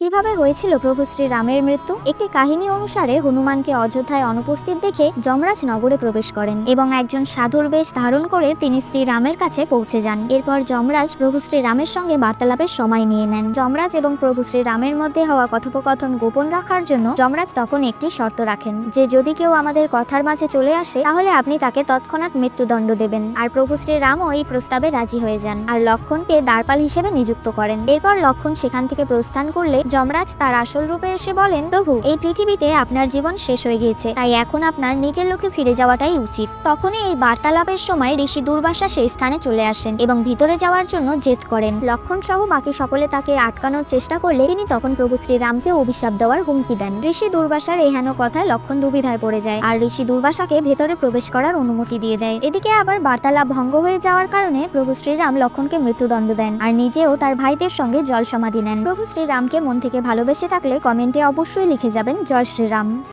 কীভাবে হয়েছিল প্রভু শ্রীরামের মৃত্যু? একটি কাহিনী অনুসারে হনুমানকে অযোধ্যায় অনুপস্থিত দেখে যমরাজ নগরে প্রবেশ করেন এবং একজন সাধুর বেশ ধারণ করে তিনি শ্রীরামের কাছে পৌঁছে যান। এরপর যমরাজ প্রভু শ্রীরামের সঙ্গে বার্তালাপের সময় নিয়ে নেন। যমরাজ এবং প্রভু শ্রীরামের মধ্যে হওয়া কথোপকথন গোপন রাখার জন্য যমরাজ তখন একটি শর্ত রাখেন যে যদি কেউ আমাদের কথার মাঝে চলে আসে, তাহলে আপনি তাকে তৎক্ষণাৎ মৃত্যুদণ্ড দেবেন। আর প্রভু শ্রীরামও এই প্রস্তাবে রাজি হয়ে যান। আর লক্ষণকে দ্বারপাল হিসেবে নিযুক্ত করেন। এরপর লক্ষণ সেখান থেকে প্রস্থান করলে যমরাজ তার আসল রূপে এসে বলেন, প্রভু, এই পৃথিবীতে আপনার জীবন শেষ হয়ে গিয়েছে, তাই এখন আপনার নিজের লোকে ফিরে যাওয়াটাই উচিত। তখনই এই বার্তালাপের সময় ঋষি দুর্বাসা সেই স্থানে চলে আসেন এবং ভিতরে যাওয়ার জন্য জেদ করেন। লক্ষণ সহ বাকি সকলে তাকে আটকানোর চেষ্টা করলে তিনি তখন প্রভু শ্রীরামকে অভিশাপ দেওয়ার হুমকি দেন। ঋষি দুর্বাসার এই হেন কথায় লক্ষণ দুবিধায় পড়ে যায় আর ঋষি দুর্বাসাকে ভেতরে প্রবেশ করার অনুমতি দিয়ে দেয়। এদিকে আবার বার্তালাপ ভঙ্গ হয়ে যাওয়ার কারণে প্রভু শ্রীরাম লক্ষণকে মৃত্যুদণ্ড দেন আর নিজেও তার ভাইদের সঙ্গে জল সমাধি নেন। প্রভু শ্রীরামকে মন থেকে ভালোবেসে থাকলে কমেন্টে অবশ্যই লিখে যাবেন জয় শ্রীরাম।